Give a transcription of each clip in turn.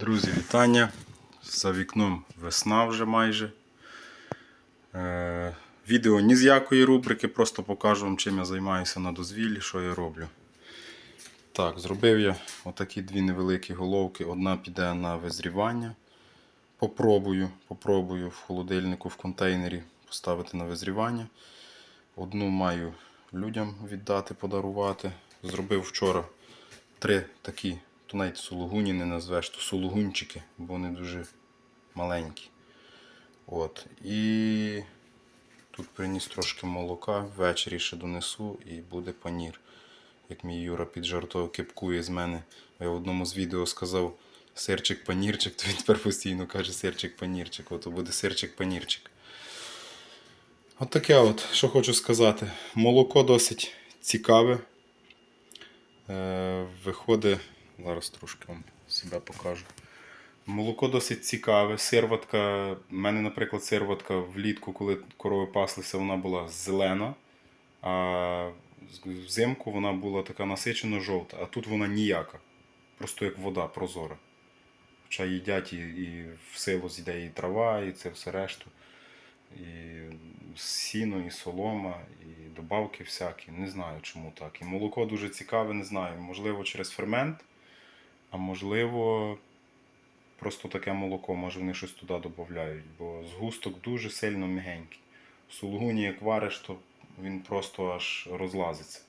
Друзі, вітання. За вікном весна вже майже. Е, відео ні з якої рубрики, просто покажу вам, чим я займаюся на дозвіллі, що я роблю. Так, зробив я отакі дві невеликі головки. Одна піде на визрівання. Попробую, попробую в холодильнику, в контейнері поставити на визрівання. Одну маю людям віддати, подарувати. Зробив вчора три такі, то навіть сулугуні не назвеш, то сулугунчики, бо вони дуже маленькі. От. І тут приніс трошки молока, ввечері ще донесу і буде панір. Як мій Юра піджартував, кипкує з мене. Я в одному з відео сказав сирчик-панірчик, то він тепер постійно каже сирчик-панірчик. От буде сирчик-панірчик. От таке от, що хочу сказати. Молоко досить цікаве. Е, виходить, зараз трошки вам себе покажу. Молоко досить цікаве. Сирватка. У мене, наприклад, сирватка влітку, коли корови паслися, вона була зелена, а взимку вона була така насичено жовта, а тут вона ніяка. Просто як вода прозора. Хоча їдять і, і в силу зійде і трава, і це все решту. І сіно, і солома, і добавки всякі. Не знаю, чому так. І молоко дуже цікаве, не знаю. Можливо, через фермент, а можливо, просто таке молоко, може вони щось туди додають, бо згусток дуже сильно м'ягенький. В сулугуні, як вариш, то він просто аж розлазиться.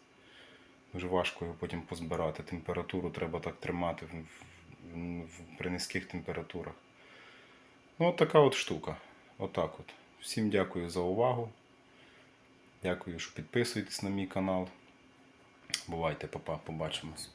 Дуже важко його потім позбирати. Температуру треба так тримати в, в, в, при низьких температурах. Ну, от така от штука. Отак от. Всім дякую за увагу. Дякую, що підписуєтесь на мій канал. Бувайте, папа, побачимось.